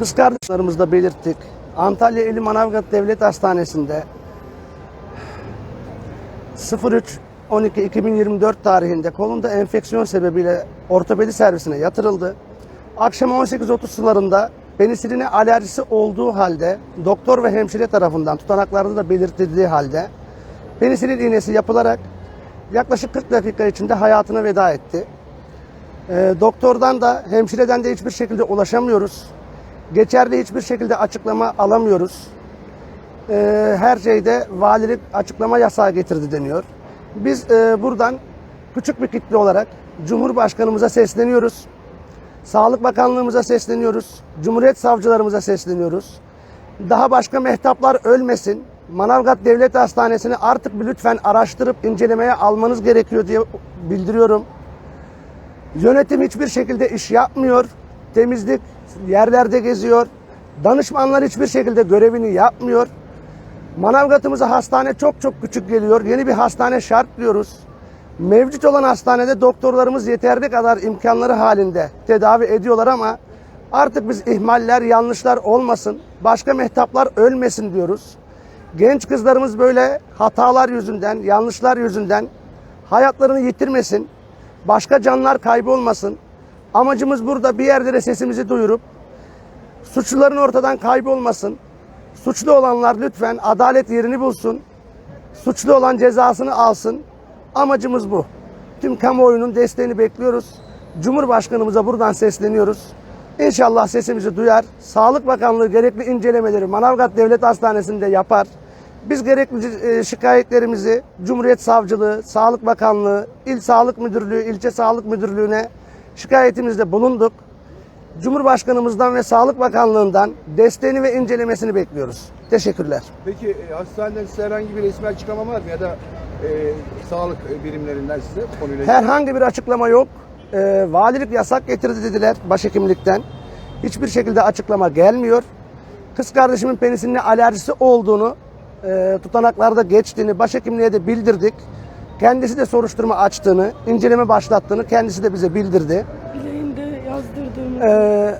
Kız kardeşlerimiz de belirttik. Antalya İli Manavgat Devlet Hastanesi'nde 03-12-2024 tarihinde kolunda enfeksiyon sebebiyle ortopedi servisine yatırıldı. Akşam 18.30 sularında penisiline alerjisi olduğu halde doktor ve hemşire tarafından tutanaklarda da belirtildiği halde penisilin iğnesi yapılarak yaklaşık 40 dakika içinde hayatına veda etti. Ee, doktordan da hemşireden de hiçbir şekilde ulaşamıyoruz. Geçerli hiçbir şekilde açıklama alamıyoruz. Ee, her şeyde valilik açıklama yasağı getirdi deniyor. Biz e, buradan küçük bir kitle olarak Cumhurbaşkanımıza sesleniyoruz. Sağlık Bakanlığımıza sesleniyoruz. Cumhuriyet savcılarımıza sesleniyoruz. Daha başka mehtaplar ölmesin. Manavgat Devlet Hastanesi'ni artık bir lütfen araştırıp incelemeye almanız gerekiyor diye bildiriyorum. Yönetim hiçbir şekilde iş yapmıyor. Temizlik yerlerde geziyor. Danışmanlar hiçbir şekilde görevini yapmıyor. Manavgat'ımıza hastane çok çok küçük geliyor. Yeni bir hastane şart diyoruz. Mevcut olan hastanede doktorlarımız yeterli kadar imkanları halinde tedavi ediyorlar ama artık biz ihmaller, yanlışlar olmasın, başka mehtaplar ölmesin diyoruz. Genç kızlarımız böyle hatalar yüzünden, yanlışlar yüzünden hayatlarını yitirmesin. Başka canlar kaybolmasın. Amacımız burada bir yerlere sesimizi duyurup suçluların ortadan kaybolmasın. Suçlu olanlar lütfen adalet yerini bulsun. Suçlu olan cezasını alsın. Amacımız bu. Tüm kamuoyunun desteğini bekliyoruz. Cumhurbaşkanımıza buradan sesleniyoruz. İnşallah sesimizi duyar. Sağlık Bakanlığı gerekli incelemeleri Manavgat Devlet Hastanesi'nde yapar. Biz gerekli e, şikayetlerimizi Cumhuriyet Savcılığı, Sağlık Bakanlığı, İl Sağlık Müdürlüğü, İlçe Sağlık Müdürlüğü'ne şikayetimizde bulunduk. Cumhurbaşkanımızdan ve Sağlık Bakanlığı'ndan desteğini ve incelemesini bekliyoruz. Teşekkürler. Peki e, hastaneden size herhangi bir resmi açıklama var mı ya da e, sağlık birimlerinden size bu konuyla ilgili? Herhangi bir açıklama yok. Ee, valilik yasak getirdi dediler başhekimlikten. Hiçbir şekilde açıklama gelmiyor. Kız kardeşimin penisinin alerjisi olduğunu, e, tutanaklarda geçtiğini başhekimliğe de bildirdik. Kendisi de soruşturma açtığını, inceleme başlattığını kendisi de bize bildirdi. Bileğinde yazdırdığımı. Ee,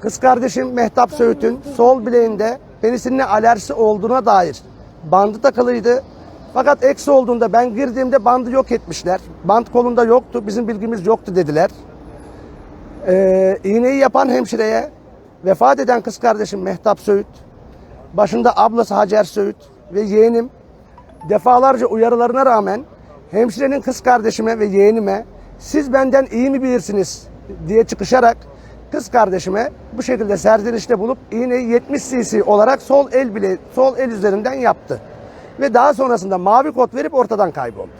kız kardeşim Mehtap Söğüt'ün sol bileğinde penisinine alerjisi olduğuna dair bandı takılıydı. Fakat eksi olduğunda ben girdiğimde bandı yok etmişler. Band kolunda yoktu, bizim bilgimiz yoktu dediler. Ee, iğneyi yapan hemşireye vefat eden kız kardeşim Mehtap Söğüt, başında ablası Hacer Söğüt ve yeğenim defalarca uyarılarına rağmen hemşirenin kız kardeşime ve yeğenime siz benden iyi mi bilirsiniz diye çıkışarak kız kardeşime bu şekilde serzenişte bulup iğneyi 70 cc olarak sol el bile sol el üzerinden yaptı. Ve daha sonrasında mavi kod verip ortadan kayboldu.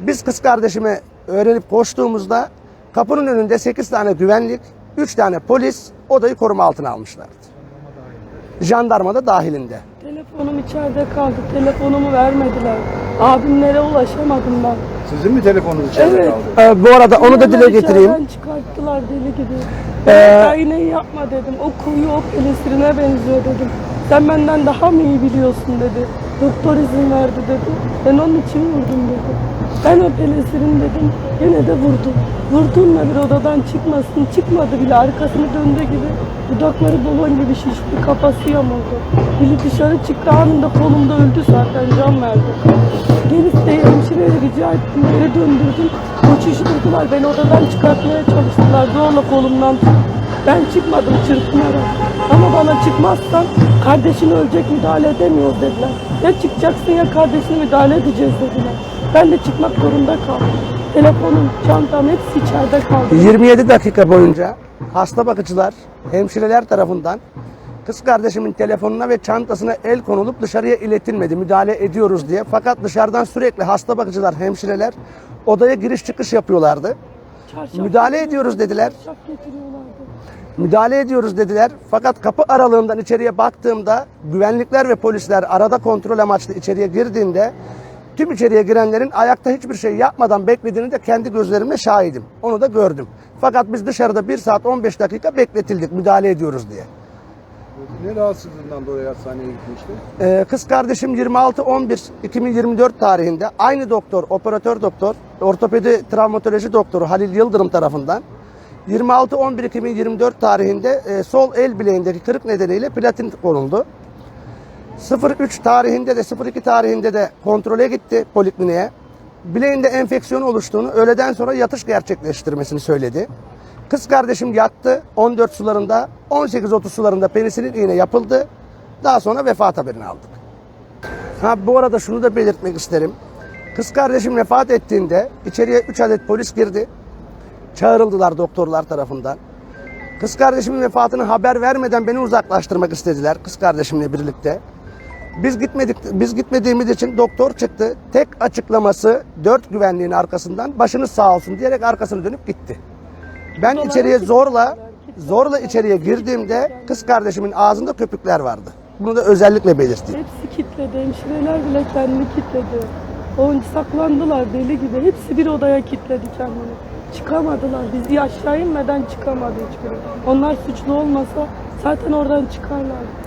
Biz kız kardeşimi öğrenip koştuğumuzda kapının önünde 8 tane güvenlik, 3 tane polis odayı koruma altına almışlardı. Jandarma da dahilinde. Telefonum içeride kaldı. Telefonumu vermediler. Abimlere ulaşamadım ben. Sizin mi telefonunuz içeride Evet. kaldı? Ee, bu arada onu da dile getireyim. içeriden çıkarttılar deli gibi. Ee, Ben iğneyi yapma dedim. O kuyu o pelesirine benziyor dedim. Sen benden daha mı iyi biliyorsun dedi. Doktor izin verdi dedi. Ben onun için vurdum dedi. Ben o pelesirin dedim. Yine de vurdum. Vurduğumla bir odadan çıkmasın. Çıkmadı bile. Arkasını döndü gibi. Dudakları balon gibi şişti. Kafası yamuldu. Biri dışarı çıktı anında kolumda öldü zaten can verdi. Gelip de hemşireye rica ettim. Geri döndürdüm. Koşuşturdular. Beni odadan çıkartmaya çalıştılar. Zorla kolumdan. Ben çıkmadım çırpınarak. Ama bana çıkmazsan kardeşin ölecek müdahale edemiyoruz dediler. Ya çıkacaksın ya kardeşine müdahale edeceğiz dediler. Ben de çıkmak zorunda kaldım. Telefonum, çantam hepsi içeride kaldı. 27 dakika boyunca hasta bakıcılar, hemşireler tarafından kız kardeşimin telefonuna ve çantasına el konulup dışarıya iletilmedi. Müdahale ediyoruz diye. Fakat dışarıdan sürekli hasta bakıcılar, hemşireler odaya giriş çıkış yapıyorlardı. Çarşaf Müdahale ediyoruz dediler. Çarşaf getiriyorlardı. Müdahale ediyoruz dediler. Fakat kapı aralığından içeriye baktığımda güvenlikler ve polisler arada kontrol amaçlı içeriye girdiğinde tüm içeriye girenlerin ayakta hiçbir şey yapmadan beklediğini de kendi gözlerimle şahidim. Onu da gördüm. Fakat biz dışarıda 1 saat 15 dakika bekletildik müdahale ediyoruz diye. Ne rahatsızlığından dolayı hastaneye gitmişti? Ee, kız kardeşim 26-11-2024 tarihinde aynı doktor, operatör doktor, ortopedi travmatoloji doktoru Halil Yıldırım tarafından 26-11-2024 tarihinde e, sol el bileğindeki kırık nedeniyle platin konuldu. 03 tarihinde de 02 tarihinde de kontrole gitti polikliniğe. Bileğinde enfeksiyon oluştuğunu, öğleden sonra yatış gerçekleştirmesini söyledi. Kız kardeşim yattı 14 sularında, 18-30 sularında penisilin iğne yapıldı. Daha sonra vefat haberini aldık. Ha bu arada şunu da belirtmek isterim. Kız kardeşim vefat ettiğinde içeriye 3 adet polis girdi. Çağrıldılar doktorlar tarafından. Kız kardeşimin vefatını haber vermeden beni uzaklaştırmak istediler kız kardeşimle birlikte. Biz gitmedik biz gitmediğimiz için doktor çıktı. Tek açıklaması dört güvenliğin arkasından başınız sağ olsun diyerek arkasını dönüp gitti. Ben içeriye zorla zorla içeriye girdiğimde kız kardeşimin ağzında köpükler vardı. Bunu da özellikle belirteyim. Hepsi kilitledi. Hemşireler bile kendini kilitledi. O saklandılar deli gibi. Hepsi bir odaya kilitledi kendini. Çıkamadılar. Biz aşağı inmeden çıkamadı hiçbiri. Onlar suçlu olmasa zaten oradan çıkarlardı.